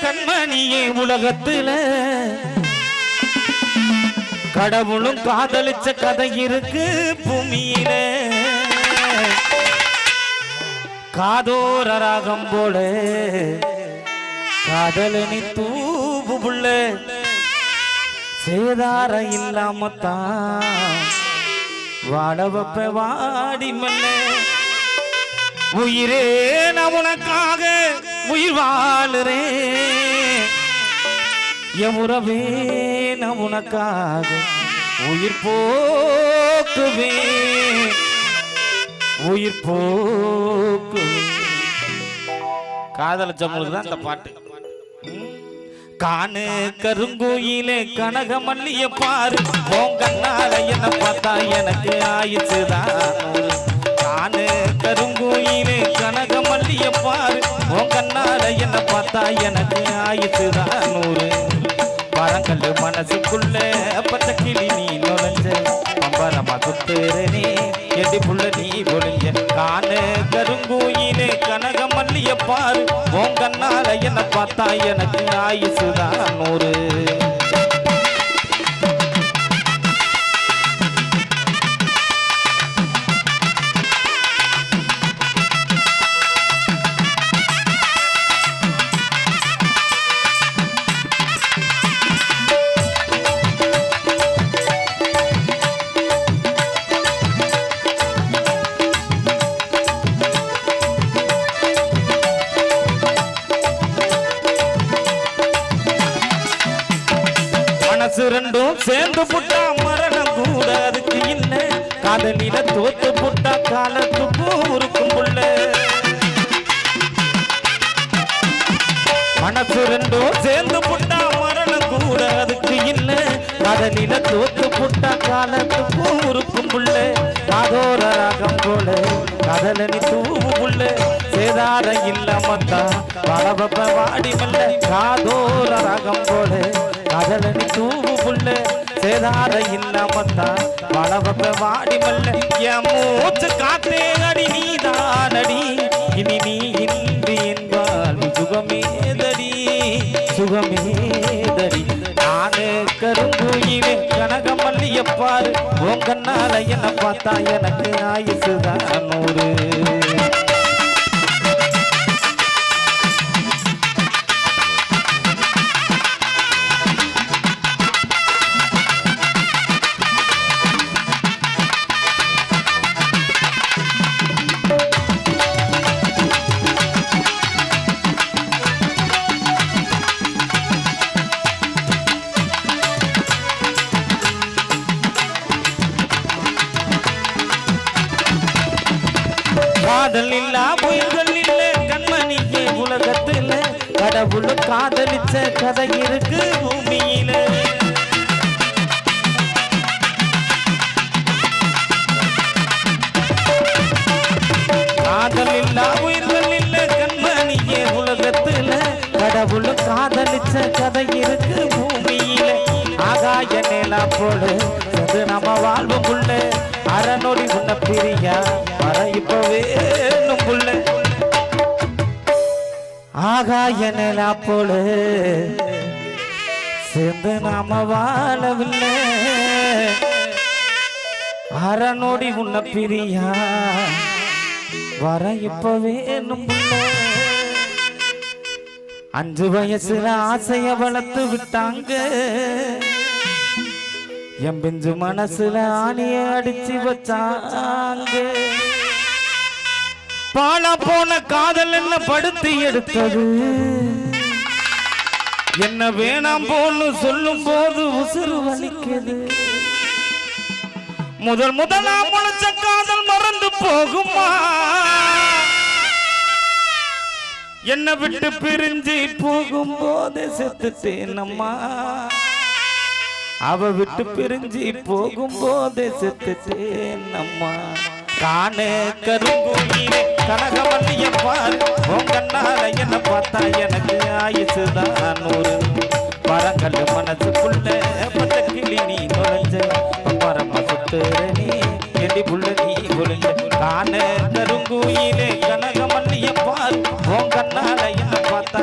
உலகத்துல. கடவுளும் காதலிச்ச கதை இருக்கு பூமியில. காதோர ராகம் போல. காதலனி தூவு புள்ள. சேதார இல்லாம தான் வாழ வாடி மல்ல. உயிரே நான் உனக்காக. உயிர் வாழுறேன் என் உறவே நான் உனக்காக உயிர் போக்குவே உயிர் போக்குவேன். காதலிச்சவங்களுக்கு தான் இந்த பாட்டு. காணு கருங்கோயிலே கனக மல்லிய பாரு. போங்கன்னால என்ன பார்த்தா எனக்கு ஆயிடுச்சுதான். காணு கருங்கோயிலே கனக மல்லிய பாரு. கண்ணால என்ன பார்த்தா எனக்கு ஆயிட்டுதான் நூறு. பழங்கல்லு மனசுக்குள்ள பச்சை கிளி நீ நுழைஞ்ச பம்பரமா குத்துறனே எடி புள்ள நீ பொழிஞ்ச காணு. கருங்கோயிலே கனக மல்லிய பாரு உங்கன்னால என்ன பார்த்தா எனக்கு ஆயுசுதான் நூறு. மனசு ரெண்டும் சேர்ந்து புட்டா மரணம் கூட அதுக்கு இல்ல காதலில தோத்து புட்டா காலத்துக்கு இருக்கும் புள்ள மனசு ரெண்டும் சேர்ந்து புட்டா மரணம் கூட அதுக்கு இல்ல காதலில தோத்து புட்டா காலத்துக்கு இருக்கும் புள்ள காதோர ராகம் போல காதலனி தூவு சேதார இல்லாமத்தா. பலவப்ப வாடி மெல்ல காதோர ரகம் போல. காதலனி தூவு புள்ள சேதார இல்லாமத்தா. பலவப்ப வாடி மெல்ல என் மூச்சு காத்தே அடி நீதானடி. இனி நீ இன்றி என்பால் சுகமேதடி. சுகமேதடி. நானே கரும்புயிலே கனக மல்லியப்பாரு உங்கன்னால என்ன பார்த்தா எனக்கு ஆயுசுதான் நூறு. காதல் இல்லா புயல்கள் இல்ல கண்மணியே உலகத்துல. கடவுள் காதலிச்ச கதை இருக்கு பூமியில. காதல் இல்லா உயிர்கள் இல்ல கண்மணியே உலகத்துல. கடவுள் காதலிச்ச கதை இருக்கு பூமியில. ஆகாய நிலா போல அது நம்ம வாழ்வு புள்ள அறநொடி உன்ன பிரியா இப்ப வேணும் புள்ள ஆகாய நிலா போல. சேர்ந்து நாம வாழவில்லை. அறநோடி உன்ன பிரியா. வர இப்ப வேணும் அஞ்சு வயசுல ஆசைய வளர்த்து விட்டாங்க. என் பிஞ்சு மனசுல ஆணிய அடிச்சு வச்சாங்க. பாலா போன காதல் என்ன படுத்து எடுத்தது? என்ன வேணாம் போன்னு சொல்லும் போது உசுறு வலிக்குது. முதல் முதலா முளைச்ச காதல் மறந்து போகுமா? என்ன விட்டு பிரிஞ்சு போகும் போகும்போது செத்துட்டேனம்மா அவ விட்டு பிரிஞ்சு போகும் போகும்போது செத்துட்டேனம்மா காணே கருங்குயிலே கனகவல்லிய பாரு உங்கன்னால என்ன பார்த்தா எனக்கு ஆயுசுதான் நூறு. பரங்கல் மனசுக்குள்ள பத்த கிளி நீ நுழைஞ்ச பரம சுத்துறனே எடி புள்ள நீ ஒளிஞ்ச. காண கருங்கோயிலே கனகமல்லிய என்ன பார்த்தா